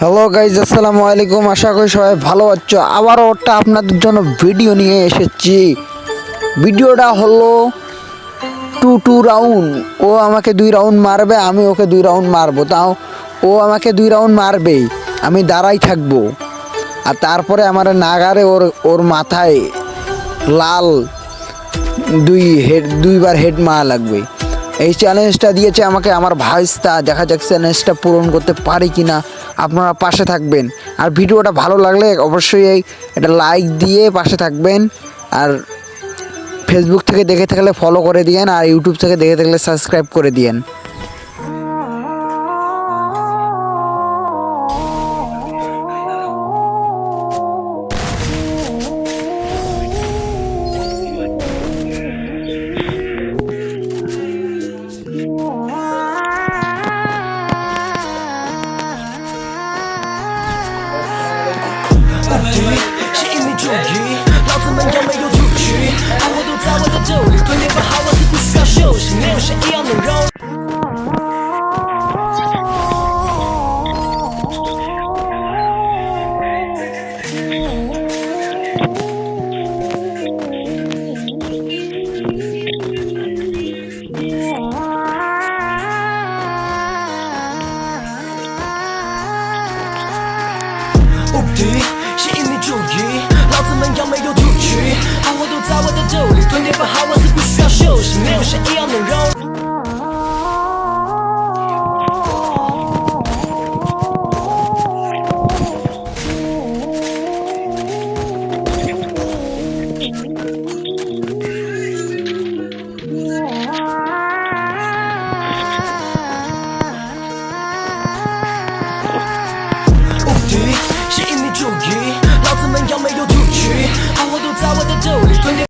Hello guys আসসালামু আলাইকুম। আশা করি সবাই ভালো আছো। আবারও একটা আপনাদের জন্য ভিডিও নিয়ে এসেছি। ভিডিওটা হলো টু টু রাউন্ড ও আমাকে দুই রাউন্ড মারবে, আমি ওকে দুই রাউন্ড মারবো। তাও ও আমাকে দুই রাউন্ড মারবেই। আমি দাঁড়াই থাকব। আর তারপরে আমার নাগারে ওর ওর মাথায় লাল দুই হেড দুইবার হেড মারা লাগবে। এই চ্যালেঞ্জটা দিয়েছে আমাকে আমার ভাইস তা দেখা যাক চ্যালেঞ্জটা পূরণ করতে পারি কি না আপনারা পাশে থাকবেন। আর ভিডিওটা ভালো লাগলে অবশ্যই এই এটা লাইক দিয়ে পাশে থাকবেন। আর ফেসবুক থেকে দেখে থাকলে ফলো করে দিয়েন। আর ইউটিউব থেকে দেখে থাকলে সাবস্ক্রাইব করে দিয়েন। You. 敌是一名主义，老子们要没有出局，爱我都在我的兜里，对面不好我是不需要休息，没有谁一样能容。无 좀